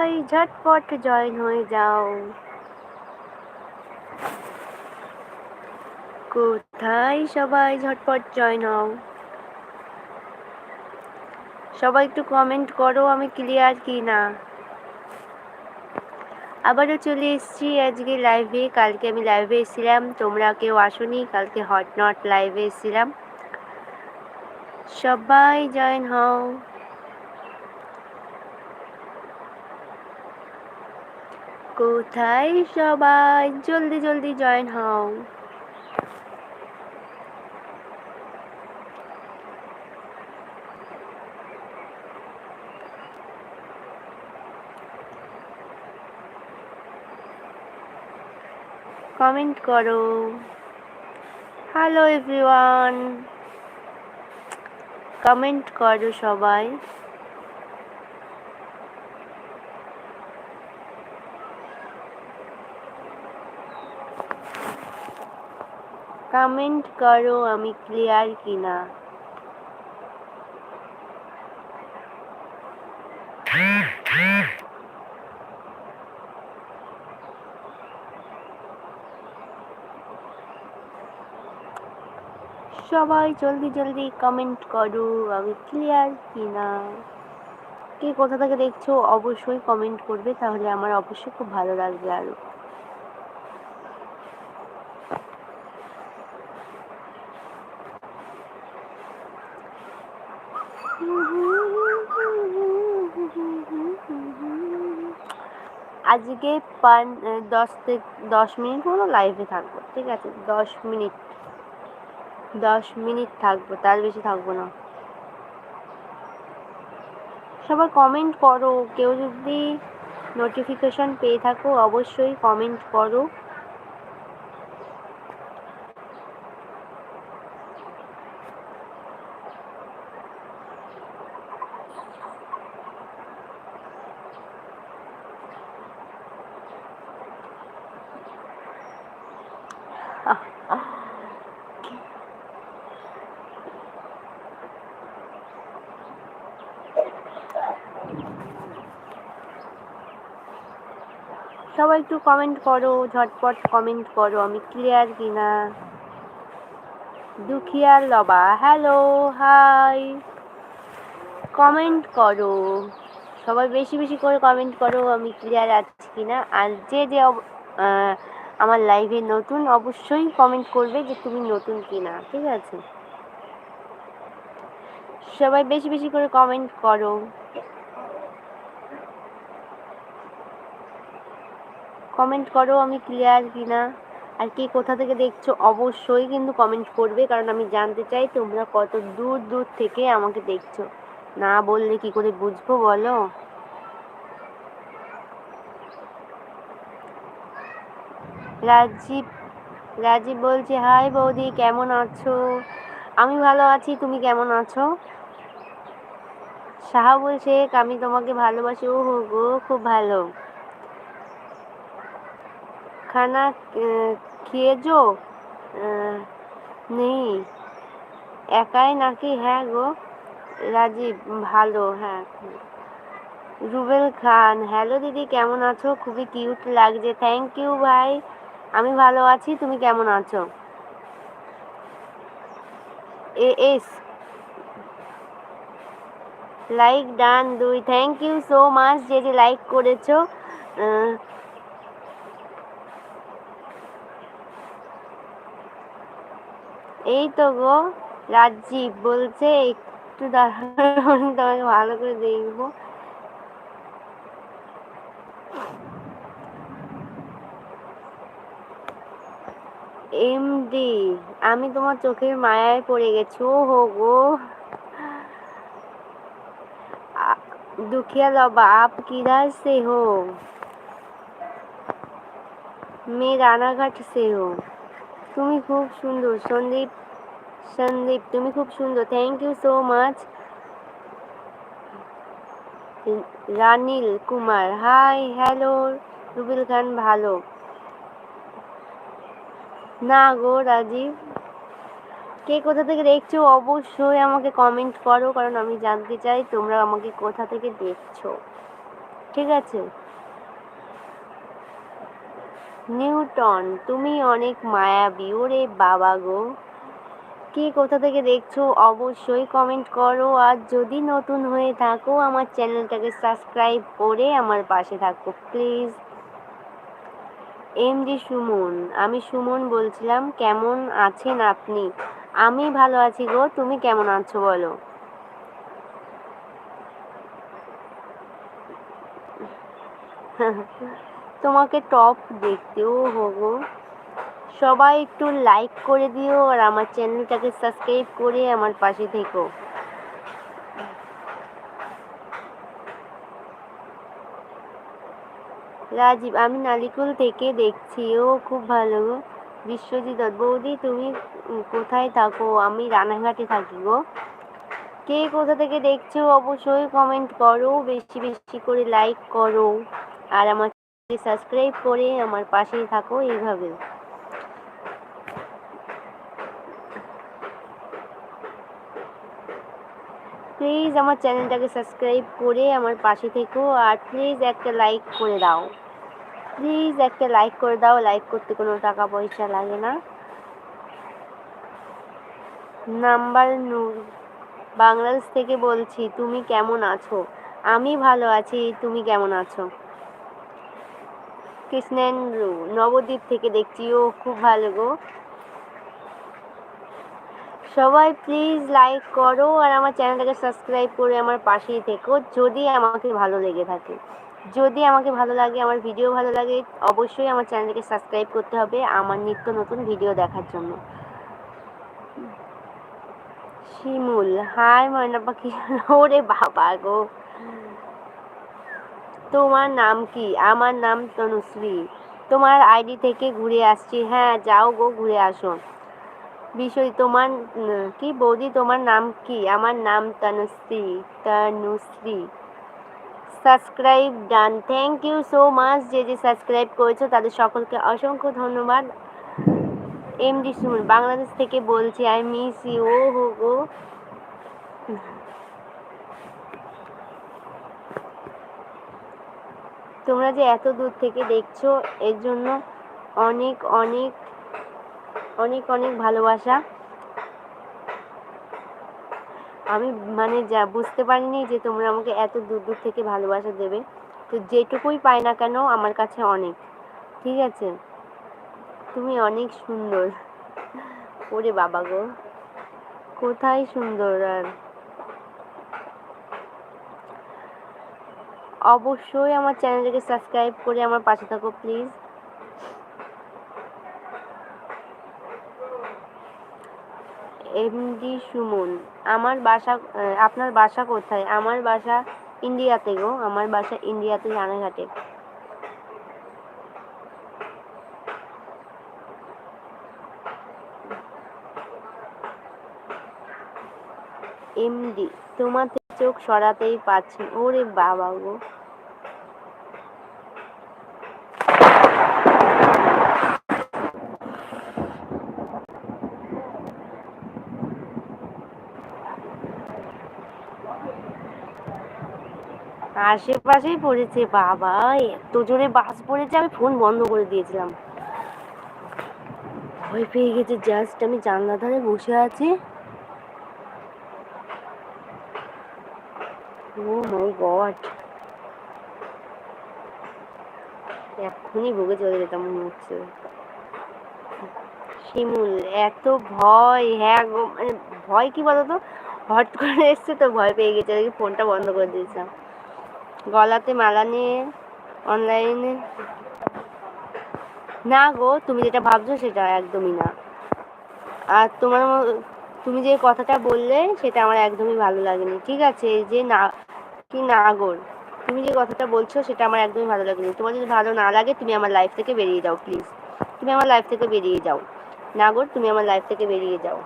সবাই ঝটপট জয়েন হয়ে যাও। কোথায় সবাই ঝটপট জয়েন হও? সবাই একটু কমেন্ট করো, আমি ক্লিয়ার কি না? আবারও চলে এসেছি আজকে লাইভে কালকে আমি লাইভে এসেছিলাম। তোমরা কেউ আসোনি, কালকে হট নট লাইভে এসেছিলাম। সবাই জয়েন হও। কোথায় সবাই? জলদি জলদি জয়েন হও। কমেন্ট করো। হ্যালো এভরিওয়ান কমেন্ট করো সবাই। কমেন্ট করো, আমি ক্লিয়ার কিনা? সবাই জলদি জলদি কমেন্ট করো, আমি ক্লিয়ার কিনা? কে কোথা থেকে দেখছ, অবশ্যই কমেন্ট করবে, তাহলে আমার অবশ্যই খুব ভালো লাগবে আরও। আজকে পান দশ থেকে দশ মিনিট মতো লাইভে থাকব, ঠিক আছে? দশ মিনিট। দশ মিনিট থাকব, তার বেশি থাকব না। সবাই কমেন্ট করো, কেউ যদি নোটিফিকেশন পেয়ে থাকো, অবশ্যই কমেন্ট করো। সবাই একটু কমেন্ট করো, ঝটপট কমেন্ট করো, আমি ক্লিয়ার কিনা? দুখিয়ার লবা হ্যালো হাই কমেন্ট করো। সবাই বেশি বেশি করে কমেন্ট করো, আমি ক্লিয়ার আছি কিনা? আর যে যে আমার লাইভে নতুন, অবশ্যই কমেন্ট করবে যে তুমি নতুন কিনা, ঠিক আছে? সবাই বেশি বেশি করে কমেন্ট করো। কমেন্ট করো আমি ক্লিয়ার কিনা। আর কে কোথা থেকে দেখছ, অবশ্যই কিন্তু কমেন্ট করবে, কারণ আমি জানতে চাই তোমরা কত দূর দূর থেকে আমাকে দেখছ। না বললে কি করে বুঝব বলো? রাজীব রাজীব বলছে হাই বৌদি, কেমন আছো? আমি ভালো আছি, তুমি কেমন আছো? সাহা বলছে, আমি তোমাকে ভালোবাসি। ও হো গো, খুব ভালো। খানা খেয়েছো নেই একাই নাকি হ্যাঁ গো রাজীব ভালো হ্যাঁ রুবেল খান, হ্যালো দিদি, কেমন আছো? খুবই কিউট লাগছে। থ্যাংক ইউ ভাই। আমি ভালো আছি, তুমি কেমন আছো? এ, এস। লাইক ডান দুই। থ্যাংক ইউ সো মাচ যে যে লাইক করেছ। এই তো গো রাজীব বলছে একটু দাঁড়ানো তোমাকে ভালো করে দেখবো এমডি আমি তোমার চোখের মায়ায় পড়ে গেছি ও হো গো दुखिया लबा आप किधर से हो मैं রানাঘাট से हो তুমি খুব সুন্দর, সন্দীপ সন্দীপ, তুমি খুব সুন্দর। Thank you so much Ranil Kumar hi hello Rubil Khan ভালো। না গো, রাজীব। কে কোথা থেকে দেখছ? অবশ্যই আমাকে কমেন্ট করো, কারণ আমি জানতে চাই তোমরা আমাকে কোথা থেকে দেখছ। ঠিক আছে? নিউটন, তুমি অনেক মায়াবী। ওরে বাবা গো। কি কোথা থেকে দেখছ? অবশ্যই কমেন্ট করো। আর যদি নতুন হয়ে থাকো, আমার চ্যানেলটাকে সাবস্ক্রাইব করে আমার পাশে থাকো, প্লিজ। এম ডি সুমন, আমি সুমন বলছিলাম, কেমন আছেন আপনি? আমি ভালো আছি গো, তুমি কেমন আছো বলো? তোমাকে টপ দেখতেও হব। সবাই একটু লাইক করে দিও আর আমার চ্যানেলটাকে সাবস্ক্রাইব করে আমার পাশে থেকো। রাজীব, আমি নালিকুল থেকে দেখছি, ও খুব ভালো। বিশ্বজিৎ বৌদি, তুমি কোথায় থাকো? আমি রানাঘাটে থাকি গো। কে কোথা থেকে দেখছ অবশ্যই কমেন্ট করো, বেশি বেশি করে লাইক করো। আর আমার সাবস্ক্রাইব করে আমার পাশেই থাকো এইভাবে। প্লিজ আমার চ্যানেলটাকে সাবস্ক্রাইব করে আমার পাশে থেকো আর প্লিজ একটা লাইক করে দাও। প্লিজ একটা লাইক করে দাও লাইক করতে কোনো টাকা পয়সা লাগে না। নাম্বার নূর বাংলাদেশ থেকে বলছি, তুমি কেমন আছো? আমি ভালো আছি, তুমি কেমন আছো? কৃষ্ণেন্দ্র নবদ্বীপ থেকে দেখছি, ও খুব ভালো গো। সবাই প্লিজ লাইক করো আর আমার চ্যানেলটাকে সাবস্ক্রাইব করে আমার পাশেই থেকো। যদি আমাকে ভালো লেগে থাকে, যদি আমাকে ভালো লাগে, আমার ভিডিও ভালো লাগে, অবশ্যই আমার চ্যানেলটাকে সাবস্ক্রাইব করতে হবে আমার নিত্য নতুন ভিডিও দেখার জন্য। শিমুল হাই ময়না পাখি ওরে বাবা গো। তোমার নাম কি? আমার নাম তনুশ্রী। তোমার আইডি থেকে ঘুরে আসছি। হ্যাঁ যাও গো, ঘুরে আসো। বিষয় তোমার কি বৌদি, তোমার নাম কি? আমার নাম Tanushree Tanushree. Subscribe done. Thank you so much যে যে সাবস্ক্রাইব করেছ, তাদের সকলকে অসংখ্য ধন্যবাদ। এমডি সুমন, বাংলাদেশ থেকে বলছি আই মিস ইউ ও হো গো। তোমরা যে এত দূর থেকে দেখছ, এর জন্য অনেক অনেক অনেক অনেক ভালোবাসা। আমি মানে যা বুঝতে পারিনি যে তোমরা আমাকে এত দূর দূর থেকে ভালোবাসা দেবে। তো যেটুকুই পাই না কেন, আমার কাছে অনেক। ঠিক আছে? তুমি অনেক সুন্দর। ওরে বাবা গো। কোথায় সুন্দর আর? অবশ্যই আমার চ্যানেলটাকে সাবস্ক্রাইব করে আমার পাশে থাকো, প্লিজ। এমডি সুমন, আমার বাসা আপনার বাসা কোথায়? আমার বাসা ইন্ডিয়াতে গো, আমার বাসা ইন্ডিয়াতে রানাঘাটে। এমডি, তোমার চোখ সরাতেই পারছি ওরে বাবা গো। আশেপাশেই পড়েছে বাবা, এত জোরে বাস পড়েছে, আমি ফোন বন্ধ করে দিয়েছিলাম। ভয় পেয়ে গেছে জাস্ট আমি জানলা ধারে বসে আছি। এক্ষুনি ভুগে চলে যেতাম, মনে হচ্ছে। শিমুল, এত ভয় হ্যাঁ গো মানে ভয় কি বলতো? হট করে এসছে তো ভয় পেয়ে গেছে ফোনটা বন্ধ করে দিয়েছিলাম। গলাতে মালা নিয়ে অনলাইনে না গো, তুমি যেটা ভাবছ সেটা একদমই না। আর তোমার তুমি যে কথাটা বললে, সেটা আমার একদমই ভালো লাগেনি। ঠিক আছে যে না, কি নাগর। তুমি যে কথাটা বলছো, সেটা আমার একদমই ভালো লাগেনি। তোমার যদি ভালো না লাগে, তুমি আমার লাইফ থেকে বেরিয়ে যাও প্লিজ তুমি আমার লাইফ থেকে বেরিয়ে যাও। নাগর, তুমি আমার লাইফ থেকে বেরিয়ে যাও।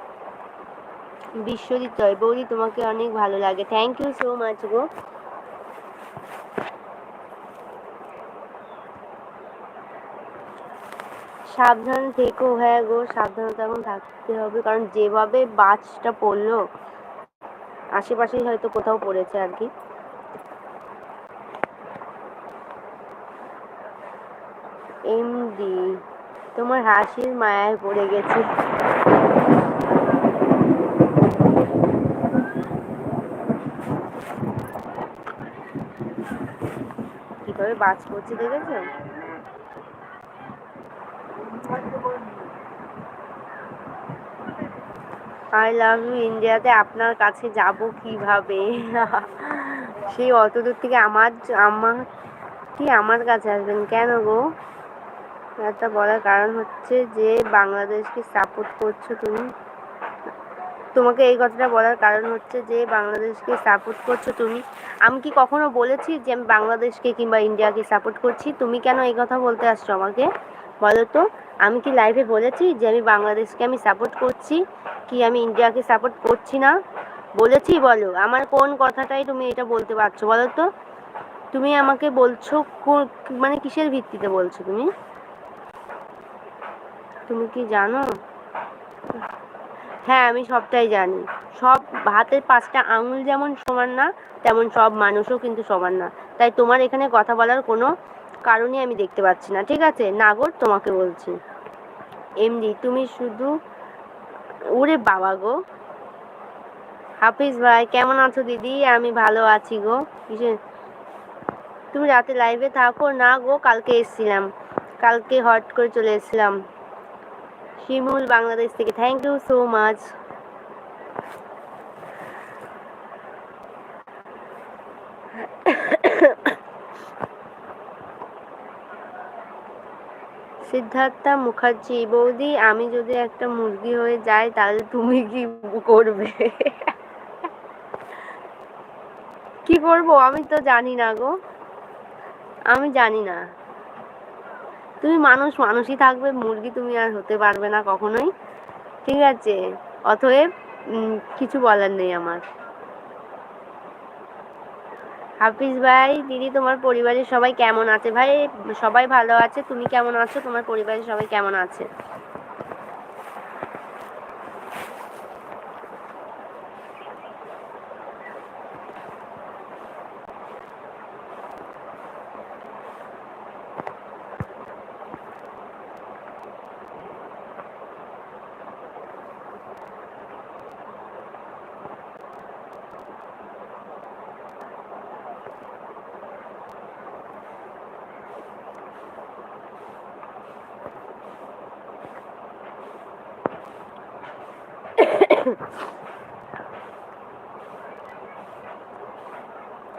বিশ্বজিৎ রয়, বৌদি, তোমাকে অনেক ভালো লাগে। থ্যাংক ইউ সো মাচ গো। সাবধান থেকো হ্যাঁ গো, সাবধানতা এখন থাকতে হবে, কারণ যেভাবে বাজটা পড়ল, আশেপাশেই হয়তো কোথাও পড়েছে আর কি। এমডি তোমার হাসির মায়ায় পড়ে গেছে। কীভাবে বাজ করছে দেখেছ? আই লাভ ইউ ইন্ডিয়াতে আপনার কাছে যাব কীভাবে? সেই অত দূর থেকে আমার আমার, কি আমার কাছে আসবেন? কেন গো? একটা বলার কারণ হচ্ছে যে বাংলাদেশকে সাপোর্ট করছ তুমি। তোমাকে এই কথাটা বলার কারণ হচ্ছে যে বাংলাদেশকে সাপোর্ট করছ তুমি। আমি কি কখনো বলেছি যে আমি বাংলাদেশকে কিংবা ইন্ডিয়াকে সাপোর্ট করছি? তুমি কেন এই কথা বলতে আসছো আমাকে? বলো তো। আমি কি লাইভে বলেছি যে আমি বাংলাদেশকে আমি সাপোর্ট করছি কি আমি ইন্ডিয়াকে সাপোর্ট করছি না? বলেছি, বলো। আমার কোন কথাটাই তুমি এটা বলতে পারছ? বলো তো। তুমি আমাকে বলছো মানে কিসের ভিত্তিতে বলছো তুমি? তুমি কি জানো? হ্যাঁ আমি সবটাই জানি। সব হাতের পাঁচটা আঙুল যেমন সমান না, তেমন সব মানুষও কিন্তু সমান না। তাই তোমার এখানে কথা বলার কোনো কারণই আমি দেখতে পাচ্ছি না, ঠিক আছে? নাগর, তোমাকে বলছি। এমনি তুমি শুধু ওরে বাবা গো। হাফিজ ভাই, কেমন আছো দিদি? আমি ভালো আছি গো। তুমি রাতে লাইভে থাকো। না গো, কালকে এসছিলাম। কালকে হট করে চলে এসেছিলাম। শিমুল, বাংলাদেশ থেকে। Thank you so much Siddhartha Mukherjee, বৌদি, আমি যদি একটা মুরগি হয়ে যাই, তাহলে তুমি কি করবে? কি করব? আমি তো জানি না গো। আমি জানি না। তুমি মানুষ, মানুষই থাকবে, মুরগি তুমি আর হতে পারবে না কখনোই। ঠিক আছে? অতএব কিছু বলার নেই আমার। হাফিজ ভাই, দিদি, তোমার পরিবারের সবাই কেমন আছে? ভাই, সবাই ভালো আছে? তুমি কেমন আছো? তোমার পরিবারের সবাই কেমন আছে?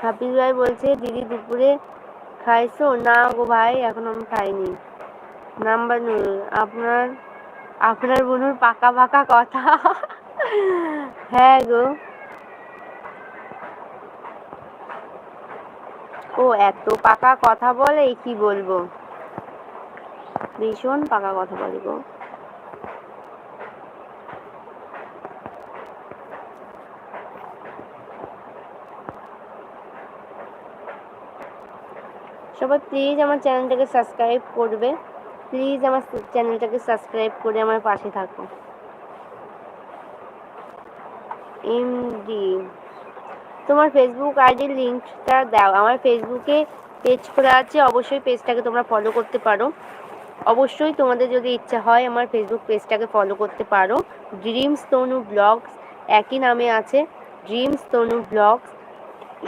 হাফিজ ভাই বলছে, দিদি দুপুরে খাইছো? না গো ভাই, এখন আমি খাইনি। নাম্বার নুল আপনার আপনার বোনুর পাকা পাকা কথা। হ্যাঁ গো। ও, এত পাকা কথা বলে, কি বলব? ভীষণ পাকা কথা বলে গো। সবাই প্লিজ আমার চ্যানেলটাকে সাবস্ক্রাইব করবে। প্লিজ আমার চ্যানেলটাকে সাবস্ক্রাইব করে আমার পাশে থাকো। এমডি তোমার ফেসবুক আইডির লিঙ্কটা দাও। আমার ফেসবুকে পেজ খোলা আছে, অবশ্যই পেজটাকে তোমরা ফলো করতে পারো। অবশ্যই তোমাদের যদি ইচ্ছা হয় আমার ফেসবুক পেজটাকে ফলো করতে পারো। ড্রিমস তনু ব্লগস একই নামে আছে। ড্রিমস তনু ব্লগস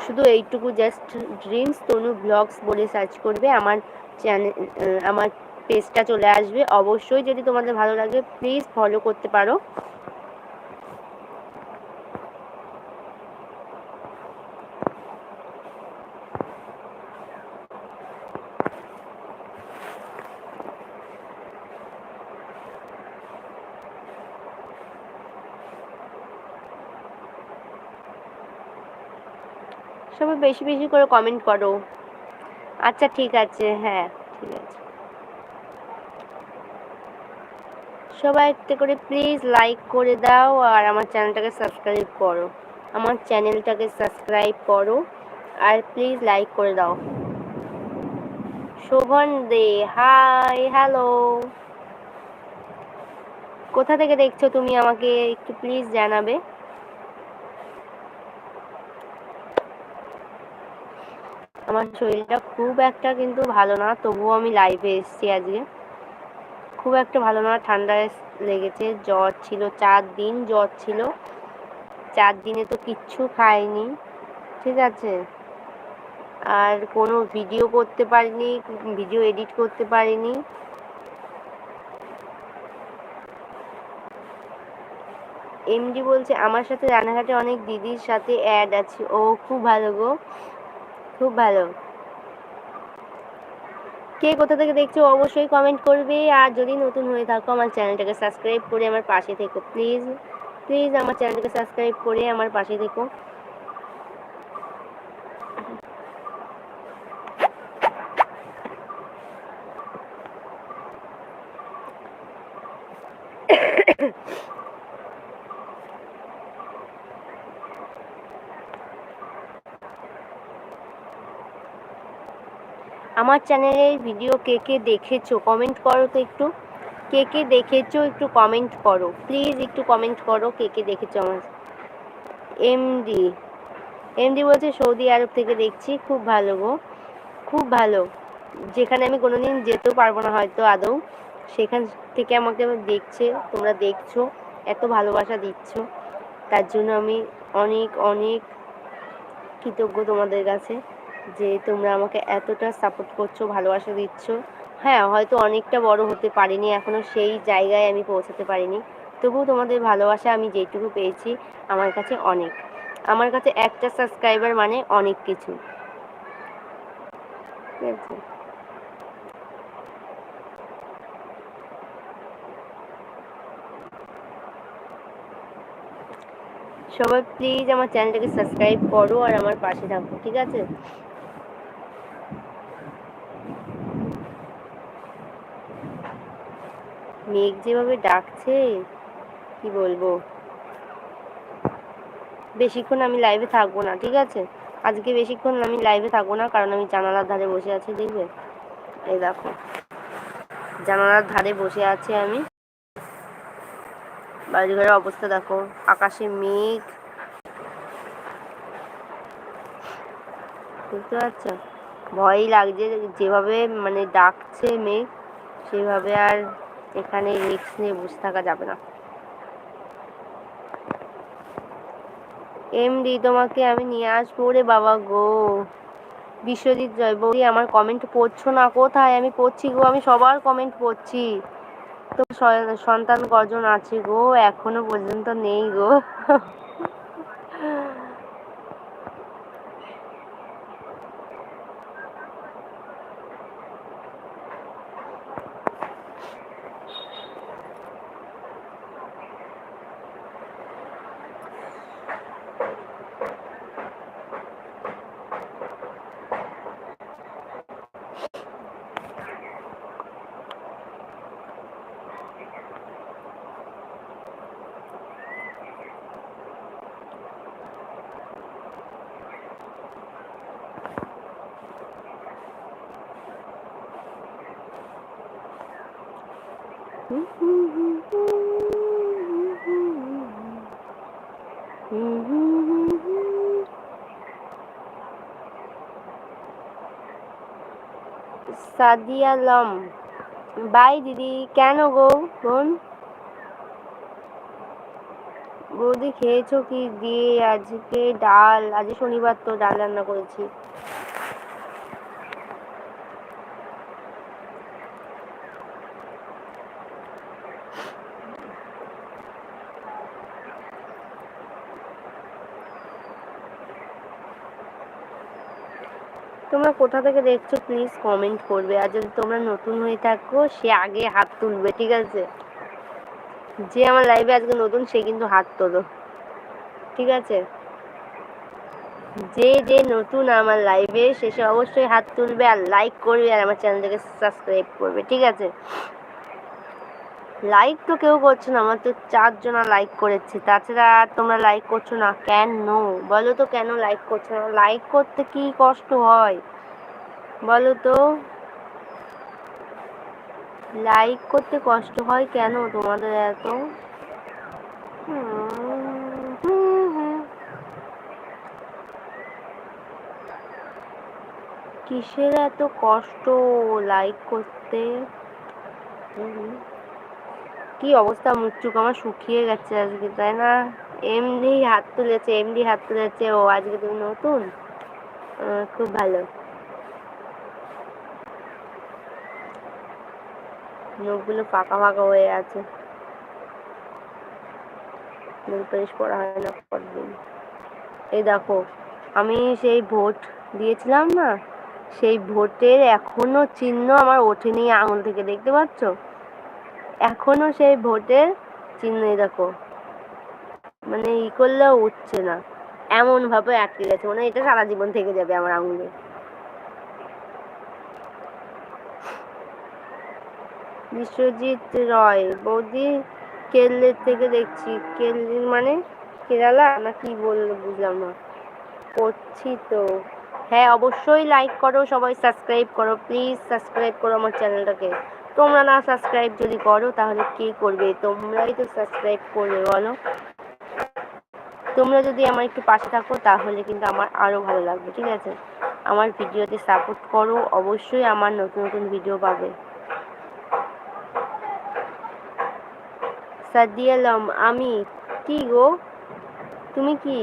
শুধু এইটুকু জাস্ট ড্রিমস তনু ব্লগস বলে সার্চ করবে, আমার চ্যানেল আমার পেজটা চলে আসবে। অবশ্যই যদি তোমাদের ভালো লাগে প্লিজ ফলো করতে পারো সবাই বেশি বেশি করে কমেন্ট করো। আচ্ছা ঠিক আছে হ্যাঁ ঠিক আছে। সবাই একটা করে প্লিজ লাইক করে দাও আর আমার চ্যানেলটাকে সাবস্ক্রাইব করো। আমার চ্যানেলটাকে সাবস্ক্রাইব করো আর প্লিজ লাইক করে দাও। শোভন দে হাই হ্যালো কোথা থেকে দেখছ তুমি আমাকে একটু প্লিজ জানাবে? আমার শরীরটা খুব একটা কিন্তু ভালো না, তবুও আমি লাইভে এসেছি আজকে। খুব একটা ভালো না ঠান্ডায় লেগেছে, জ্বর ছিল, চার দিন জ্বর ছিল। চার দিনে তো কিচ্ছু খাইনি, ঠিক আছে? আর কোনো ভিডিও করতে পারিনি ভিডিও এডিট করতে পারিনি। এমডি বলছে, আমার সাথে রানাঘাটে অনেক দিদির সাথে অ্যাড আছে। ও খুব ভালো গো। খুব ভালো। কে কোথা থেকে দেখছ অবশ্যই কমেন্ট করবে। আর যদি নতুন হয়ে থাকো আমার চ্যানেলটাকে সাবস্ক্রাইব করে আমার পাশে থেকো প্লিজ প্লিজ আমার চ্যানেলটাকে সাবস্ক্রাইব করে আমার পাশে থেকো। আমার চ্যানেলের ভিডিও কে কে দেখেছ কমেন্ট করো তো একটু। কে কে দেখেছ একটু কমেন্ট করো। প্লিজ একটু কমেন্ট করো কে কে দেখেছ আমার। এমডি এমডি বলছে সৌদি আরব থেকে দেখছি, খুব ভালো গো। খুব ভালো। যেখানে আমি কোনোদিন যেতেও পারব না হয়তো আদৌ। সেখান থেকে আমাকে দেখছে, তোমরা দেখছ, এত ভালোবাসা দিচ্ছ। তার জন্য আমি অনেক অনেক কৃতজ্ঞ তোমাদের কাছে। যে তোমরা আমাকে এতটা সাপোর্ট করছ, ভালোবাসা দিচ্ছ। হ্যাঁ হয়তো অনেকটা বড় হতে পারিনি এখনও সেই জায়গায় আমি পৌঁছাতে পারিনি। তবুও তোমাদের ভালোবাসা আমি যেটুকু পেয়েছি, আমার কাছে অনেক। আমার কাছে একটা সাবস্ক্রাইবার মানে অনেক কিছু। ঠিক আছে? সবাই প্লিজ আমার চ্যানেলটাকে সাবস্ক্রাইব করো আর আমার পাশে থাকো, ঠিক আছে? মেঘ যেভাবে ডাকছে, কি বলব? বেশিক্ষণ আমি লাইভে থাকব না, ঠিক আছে? আজকে বেশিক্ষণ আমি লাইভে থাকব না, কারণ আমি জানালার ধারে বসে আছি, দেখবে? এই দেখো। জানালার ধারে বসে আছি আমি। বাড়িঘরের অবস্থা দেখো, আকাশে মেঘ। বুঝতে পারছ? ভয়ই লাগছে যেভাবে মানে ডাকছে মেঘ, সেভাবে আর এখানে রিক্স নিয়ে বসে থাকা যাবে না। এমডি তোমাকে আমি নিয়ে আসব রে বাবা গো। বিশ্বজিৎ জয়, বৌদি, আমার কমেন্ট পড়ছো না? কোথায়? আমি পড়ছি গো, আমি সবার কমেন্ট পড়ছি। তো সন্তান কজন আছে গো? এখনও পর্যন্ত নেই গো। সাদিয়ালম বাই দিদি, কেন গো বোন? বৌদি, খেয়েছো কি? দিয়ে আজকে ডাল আজ শনিবার তো ডাল রান্না করেছি। তোমরা কোথা থেকে দেখছ প্লিজ কমেন্ট করবে। আর যদি তোমরা নতুন হয়ে থাকো, সে আগে হাত তুলবে, ঠিক আছে? যে আমার লাইভে আজকে নতুন, সে কিন্তু হাত তোলো। ঠিক আছে? যে যে নতুন আমার লাইভে সে অবশ্যই হাত তুলবে আর লাইক করবে আর আমার চ্যানেলটাকে সাবস্ক্রাইব করবে, ঠিক আছে? লাইক তো কেউ করছ না, আমার তো চারজনা লাইক করেছে। তাছাড়া তোমরা লাইক করছ না কেন? বলো তো কেন লাইক করছ না? লাইক করতে কি কষ্ট হয়? বলো তো। লাইক করতে কষ্ট হয় কেন তোমাদের এত? কিসের এত কষ্ট লাইক করতে। কি অবস্থা? মুখ চুখ আমার শুকিয়ে গেছে আজকে, তাই না? এমনি হাত তুলেছে, এমনি হাত তুলেছে। ও আজকে তুমি নতুন? খুব ভালো। নখগুলো ফাঁকা ফাঁকা হয়ে আছে। নেল পালিশ হয় না পরদিন। এই দেখো, আমি সেই ভোট দিয়েছিলাম না? সেই ভোটের এখনও চিহ্ন আমার ওঠেনি আঙুল থেকে, দেখতে পাচ্ছ? এখনও সেই ভোটের চিহ্ন দেখো। মানে ই করলেও উঠছে না। এমন ভাবে আটকে গেছে। মানে এটা সারা জীবন থেকে যাবে আমার আঙুলে। বিশ্বজিৎ রয়, বৌদি কেরলের থেকে দেখছি। কেরলি মানে কেরালা? না কি বলল বুঝলাম না। করছি তো। হ্যাঁ অবশ্যই লাইক করো, সবাই সাবস্ক্রাইব করো। প্লিজ সাবস্ক্রাইব করো আমার চ্যানেলটাকে তোমরা না সাবস্ক্রাইব যদি করো, তাহলে কে করবে? তোমরাই তো সাবস্ক্রাইব করবে, বলো। তোমরা যদি আমার একটু পাশে থাকো, তাহলে কিন্তু আমার আরও ভালো লাগবে, ঠিক আছে? আমার ভিডিওতে সাপোর্ট করো, অবশ্যই আমার নতুন নতুন ভিডিও পাবে। সাদিয়ালম আমি কি গো? তুমি কি?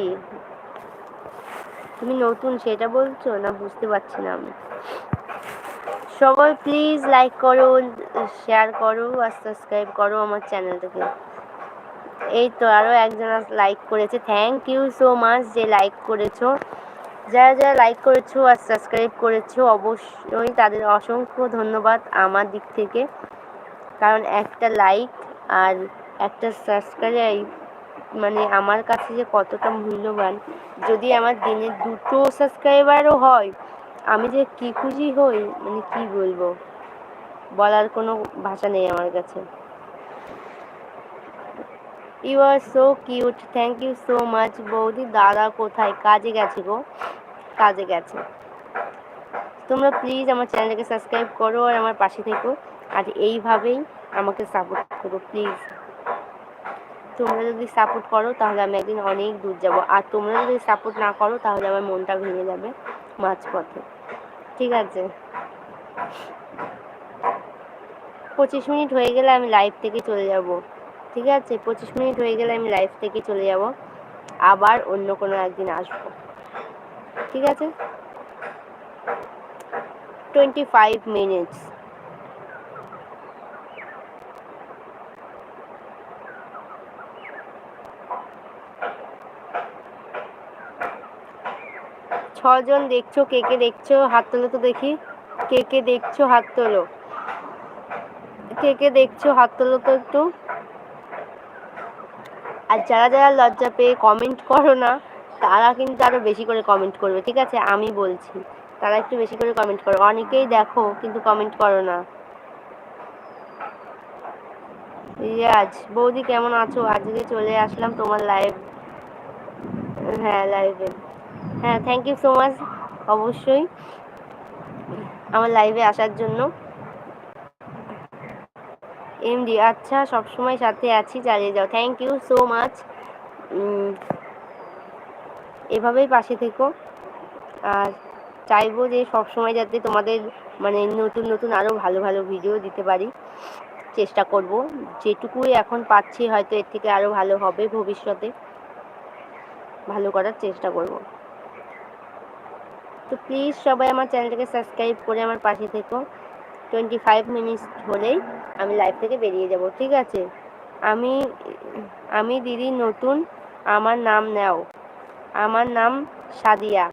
তুমি নতুন, সেটা বলছো? না, বুঝতে পারছি না আমি। সবাই প্লিজ লাইক করো শেয়ার করো আর সাবস্ক্রাইব করো আমার চ্যানেলটাকে এই তো আরও একজন লাইক করেছে। থ্যাংক ইউ সো মাচ যে লাইক করেছ। যারা যারা লাইক করেছ আর সাবস্ক্রাইব করেছ, অবশ্যই তাদের অসংখ্য ধন্যবাদ আমার দিক থেকে। কারণ একটা লাইক আর একটা সাবস্ক্রাইব মানে আমার কাছে যে কতটা মূল্যবান। যদি আমার দিনে দুটো সাবস্ক্রাইবারও হয় আমি যে কি খুশি হই মানে কি বলব? বলার কোনো ভাষা নেই আমার কাছে। You are so cute thank you so much বৌদি, দাদা কোথায়? কাজে গেছে গো। কাজে গেছে। তোমরা প্লিজ আমার চ্যানেলটাকে সাবস্ক্রাইব করো আর আমার পাশে থেকো। আর এইভাবেই আমাকে সাপোর্ট করো প্লিজ তোমরা যদি সাপোর্ট করো, তাহলে আমি একদিন অনেক দূর যাব। আর তোমরা যদি সাপোর্ট না করো, তাহলে আমার মনটা ভেঙে যাবে মাঝপথে। ঠিক আছে। পঁচিশ মিনিট হয়ে গেলে আমি লাইভ থেকে চলে যাব। ঠিক আছে? পঁচিশ মিনিট হয়ে গেলে আমি লাইভ থেকে চলে যাব। আবার অন্য কোনো একদিন আসব। ঠিক আছে? টোয়েন্টি ফাইভ মিনিটস ছজন দেখছ, কে কে দেখছ? হাত তোলো তো দেখি। কে কে দেখছ, হাত তোলো। কে কে দেখছ, হাত তোলো তো একটু। আর যারা যারা লজ্জা পেয়ে কমেন্ট করো না, তারা কিন্তু আরও বেশি করে কমেন্ট করবে, ঠিক আছে? আমি বলছি, তারা একটু বেশি করে কমেন্ট করো। অনেকেই দেখো, কিন্তু কমেন্ট করো না। রিয়াজ, বৌদি কেমন আছো? আজকে চলে আসলাম তোমার লাইভ হ্যাঁ লাইভে হ্যাঁ থ্যাংক ইউ সো মাচ অবশ্যই, আমার লাইভে আসার জন্য। এমডি আচ্ছা সবসময় সাথে আছি, চালিয়ে যাও থ্যাংক ইউ সো মাচ এভাবেই পাশে থেকো। আর চাইব যে সবসময় যাতে তোমাদের মানে নতুন নতুন আরও ভালো ভালো ভিডিও দিতে পারি, চেষ্টা করব। যেটুকুই এখন পাচ্ছি, হয়তো এর থেকে আরও ভালো হবে ভবিষ্যতে। ভালো করার চেষ্টা করব। তো প্লিজ সবাই আমার চ্যানেলটাকে সাবস্ক্রাইব করে আমার পাশে থেকো। টোয়েন্টি ফাইভ মিনিটস হলেই আমি লাইভ থেকে বেরিয়ে যাব, ঠিক আছে? আমি আমি দিদি নতুন, আমার নাম নেও। আমার নাম সাদিয়া।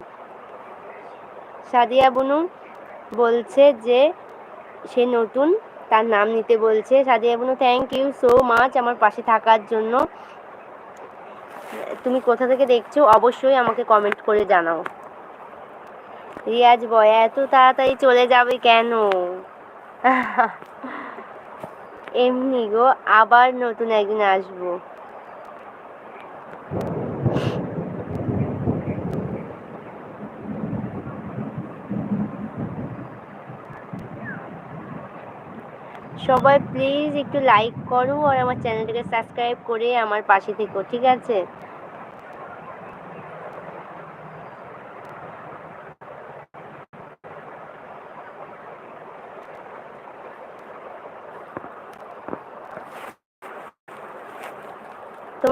সাদিয়া বনু বলছে যে, সে নতুন, তার নাম নিতে বলছে। Sadia Bonu thank you so much আমার পাশে থাকার জন্য। তুমি কোথা থেকে দেখছ, অবশ্যই আমাকে কমেন্ট করে জানাও। রিয়াজ বয়, এত তাড়াতাড়ি চলে যাবে কেন? এমনি গো, আবার নতুন একদিন আসব। সবাই প্লিজ একটু লাইক করো আর আমার চ্যানেলটাকে সাবস্ক্রাইব করে আমার পাশে থেকো, ঠিক আছে?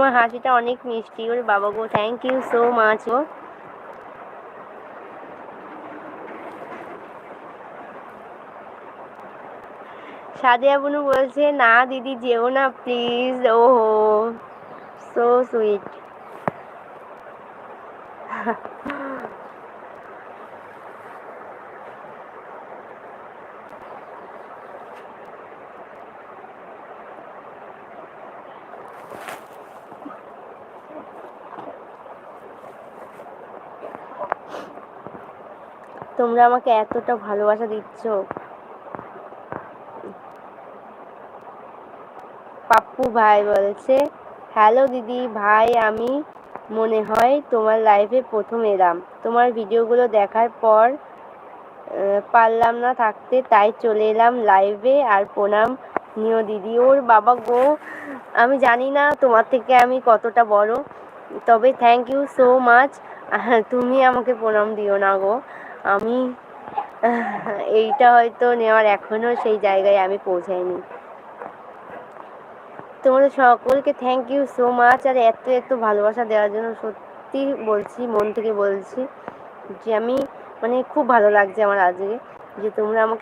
তোমার হাসিটা অনেক মিষ্টি। ওর বাবা গো থ্যাংক ইউ সো মাচ গো। সাদিয়া বনু বলছে, না দিদি, যেও না প্লিজ ও সো সুইট তোমরা আমাকে এতটা ভালোবাসা দিচ্ছ। পাপ্পু ভাই বলছে, হ্যালো দিদি, ভাই, আমি মনে হয় তোমার লাইভে প্রথম এলাম। তোমার ভিডিওগুলো দেখার পর পারলাম না থাকতে, তাই চলে এলাম লাইভে আর প্রণাম নিও দিদি। ওর বাবা গো, আমি জানি না তোমার থেকে আমি কতটা বড়, তবে থ্যাংক ইউ সো মাচ তুমি আমাকে প্রণাম দিও না গো। আমি, এইটা হয়তো নেওয়ার এখনও সেই জায়গায় আমি পৌঁছাইনি। তোমাদের সকলকে থ্যাংক ইউ সো মাচ আর এত এত ভালোবাসা দেওয়ার জন্য সত্যি বলছি, মন থেকে বলছি যে আমি মানে খুব ভালো লাগছে আমার আজকে, যে তোমরা আমাকে